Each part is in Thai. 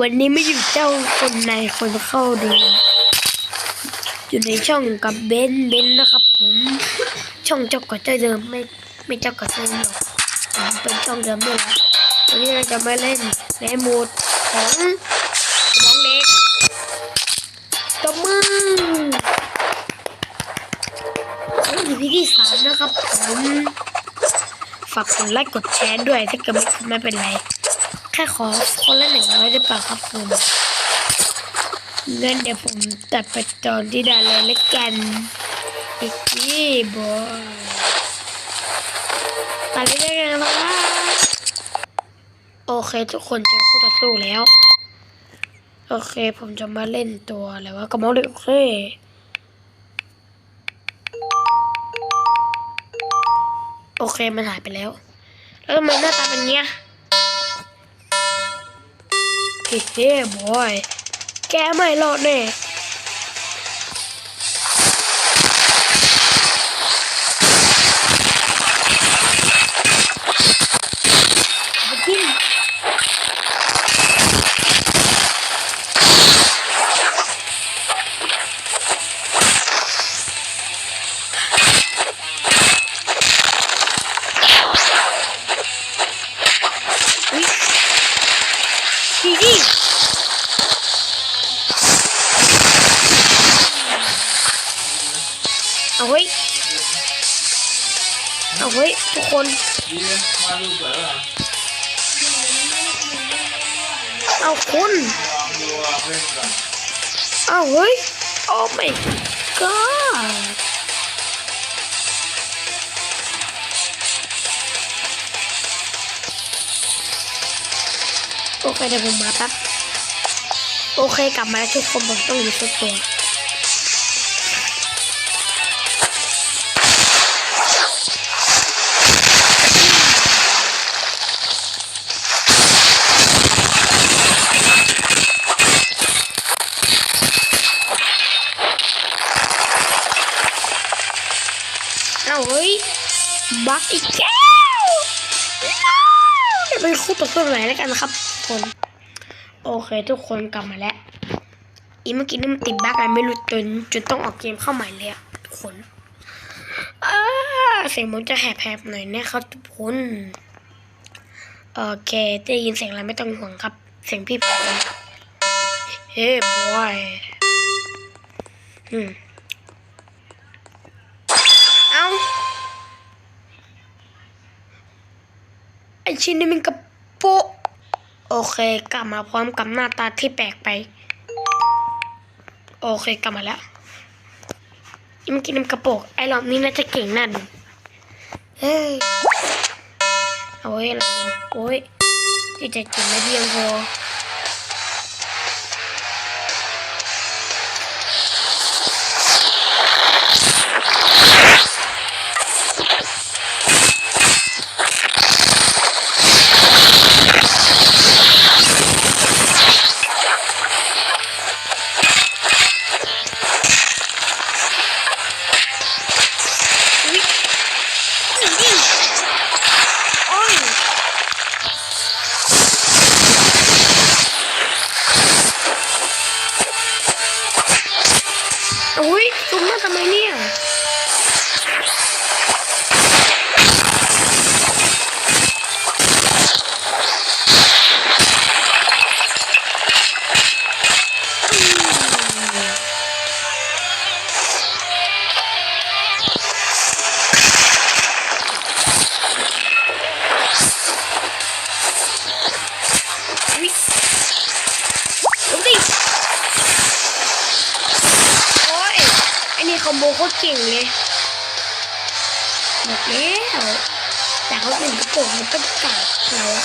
วันนี้ไม่อยู่เจ้าคนในคนเข้าดูอยู่ในช่องกับเบนเบนนะครับ ผม ช่องเจ้าก่อเจ้าเดิมไม่ไม่เจ้าก่อเจ้าเดิมหรอกเป็นช่องเดิมด้วยและวันนี้เราจะมาเล่นในโหมดของน้องเล็กตบมือนี่คือที่สามนะครับ ผมฝากกดไลค์กดแชร์ด้วยถ้าเกิดไม่ไม่เป็นไร แค่ขอคนละหนึ่งร้อยได้ป่ะครับผมงั้นเดี๋ยวผมตัดไปตอนที่ด้เลยละกันอีกทีบอยไปเรื่อยๆนะครับโอเค ทุกคนเจอคู่ต่อสู้แล้ว โอเค ผมจะมาเล่นตัวอะไรวะกระมองเลยโอเคโอเค มันหายไปแล้ว แล้วทำไมหน้าตาเป็นเงี้ย เฮ้เฮ้บอย แกไม่รอดแน่ เอาไว้ย ทุกคนเอาคุณเอาเฮ้ยโอ้ my god โอเคเดี๋ยวผมมาแป๊บโอเคกลับมาแล้วทุกคนผมต้องรีเซ็ตตัว บักอีกแล้วเดี๋ยวไปคู่ต่อสู้ไหนแล้วกันนะครับทุกคน โอเค ทุกคนกลับมาแล้ว อีเมื่อกี้นี่มันติดบั๊กอะไรไม่รู้จนจนต้องออกเกมเข้าใหม่เลยอะทุกคนเสียงผมจะแหบๆหน่อยนะครับทุกคนโอเคได้ยินเสียงอะไรไม่ต้องห่วงครับ เสียงพี่ผมเฮ้บอยอืม ชิ้นนี้มันกระโปะโอเค กลับมาพร้อมกับหน้าตาที่แปลกไป โอเคกลับมาแล้วอีเมื่อกี้น้ำกระโปรงไอ้รอบนี้น่าจะเก่งน่าดูเฮ้ยโอ้ยอะไรโอ้ยที่จะกินไม่เพียงพอ มโบโคตรเก่งเลยบอกแล้วแต่เขาเป็นกระโปรงมันก็กัดเราอะ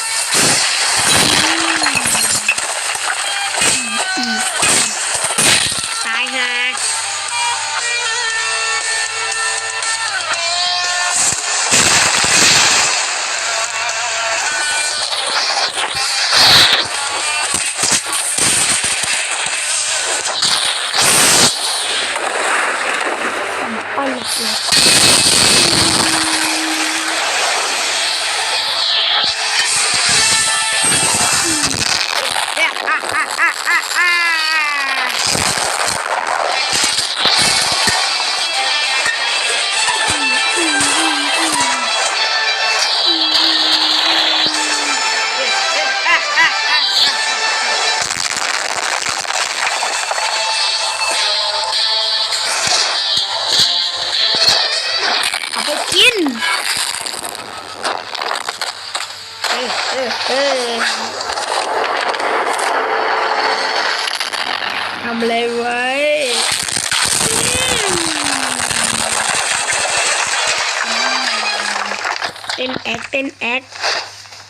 ต้นแอกเป็นแอก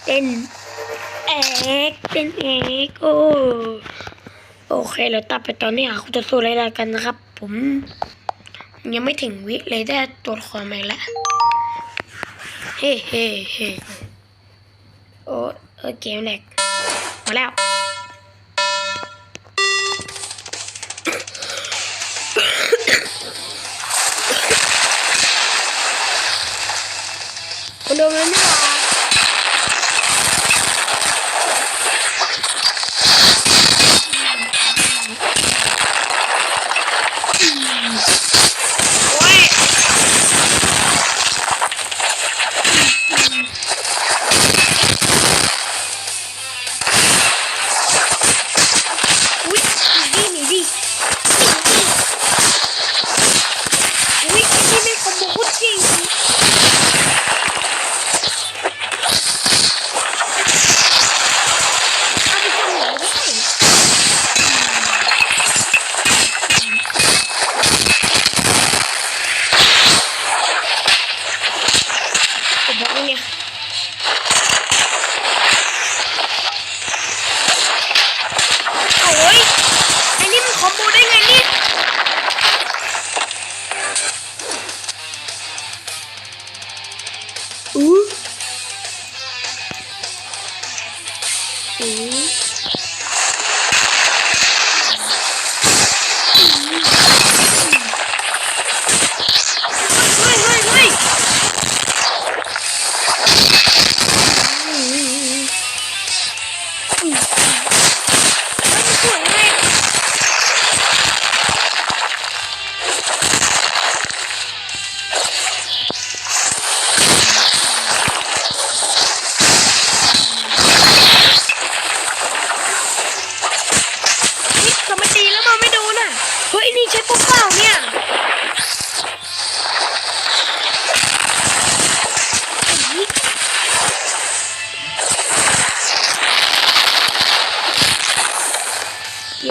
เป็นแอกเป็นแอกโอ้โอเคแล้วตัดไปตอนนี้อะคุณจะสู้อะไรกันนะครับ ผม ยังไม่ถึงวิเลยได้ตัวละครใหม่ละเฮ้เฮ้เฮ้โอ้เกมแหลกมาแล้ว Udah 好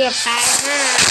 เหยียบตาห้า